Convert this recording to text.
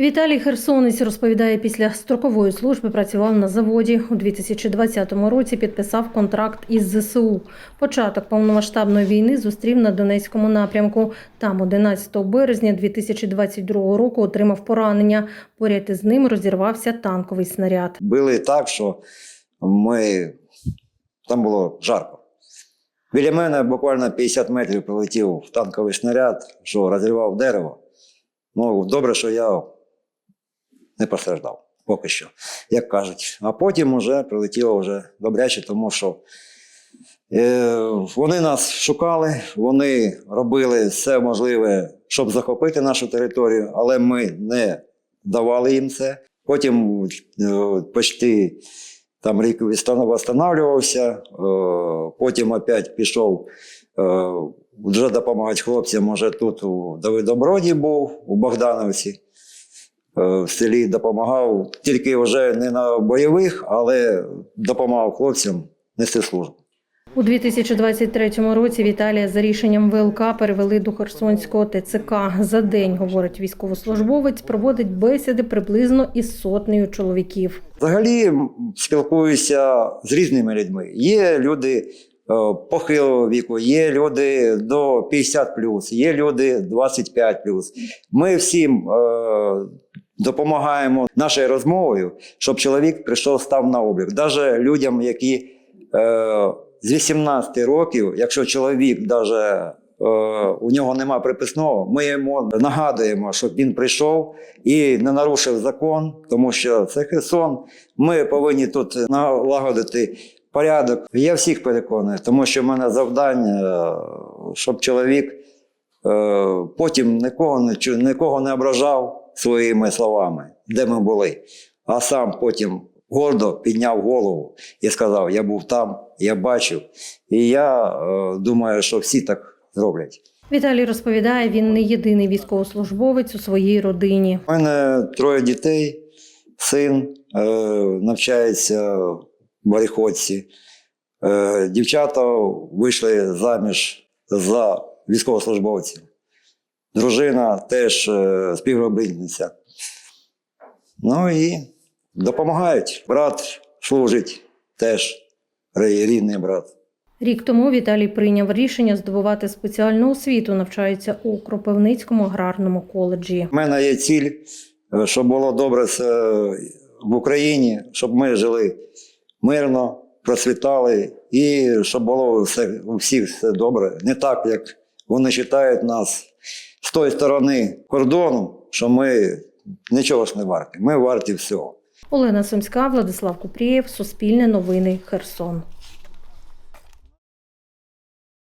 Віталій Херсонець розповідає, після строкової служби працював на заводі. У 2020 році підписав контракт із ЗСУ. Початок повномасштабної війни зустрів на Донецькому напрямку. Там 11 березня 2022 року отримав поранення. Поряд із ним розірвався танковий снаряд. Били так, що ми там було жарко. Біля мене буквально 50 метрів прилетів танковий снаряд, що розірвав дерево. Ну, добре, що я не постраждав поки що, як кажуть. А потім вже прилетіло вже добряче, тому що е, вони нас шукали, вони робили все можливе, щоб захопити нашу територію, але ми не давали їм це. Потім е, почти там рік встановлювався, е, потім опять пішов е, вже допомагати хлопцям. Може, тут у Давидоброді був, у Богдановці. Е, В селі допомагав тільки вже не на бойових, але допомагав хлопцям нести службу. У 2023 році Віталія за рішенням ВЛК перевели до Херсонського ТЦК. За день, говорить військовослужбовець, проводить бесіди приблизно із сотнею чоловіків. Взагалі спілкуюся з різними людьми. Є люди е, похилого віку, є люди до 50 є люди 25 Ми всім е, допомагаємо нашою розмовою, щоб чоловік прийшов, став на облік. Навіть людям, які е, з 18 років, якщо чоловік даже е, у нього нема приписного, ми йому нагадуємо, щоб він прийшов і не нарушив закон, тому що це Херсон. Ми повинні тут налагодити порядок. Я всіх переконую, тому що в мене завдання, е, щоб чоловік е, потім нікого нікого не ображав своїми словами, де ми були, а сам потім гордо підняв голову і сказав: Я був там, я бачив. І я е, думаю, що всі так зроблять. Віталій розповідає, він не єдиний військовослужбовець у своїй родині. У мене троє дітей, син е, навчається в Баріходці. Е, дівчата вийшли заміж за військовослужбовців. Дружина теж е, співробітниця. Ну і допомагають. Брат служить теж рідний брат. Рік тому Віталій прийняв рішення здобувати спеціальну освіту, навчається у Кропивницькому аграрному коледжі. У мене є ціль, е, щоб було добре в Україні, щоб ми жили мирно, процвітали і щоб було все, у всіх все добре. Не так, як вони вважають нас з тої сторони кордону, що ми нічого ж не варті. Ми варті всього. Олена Сумська, Владислав Купрієв, Суспільне новини, Херсон.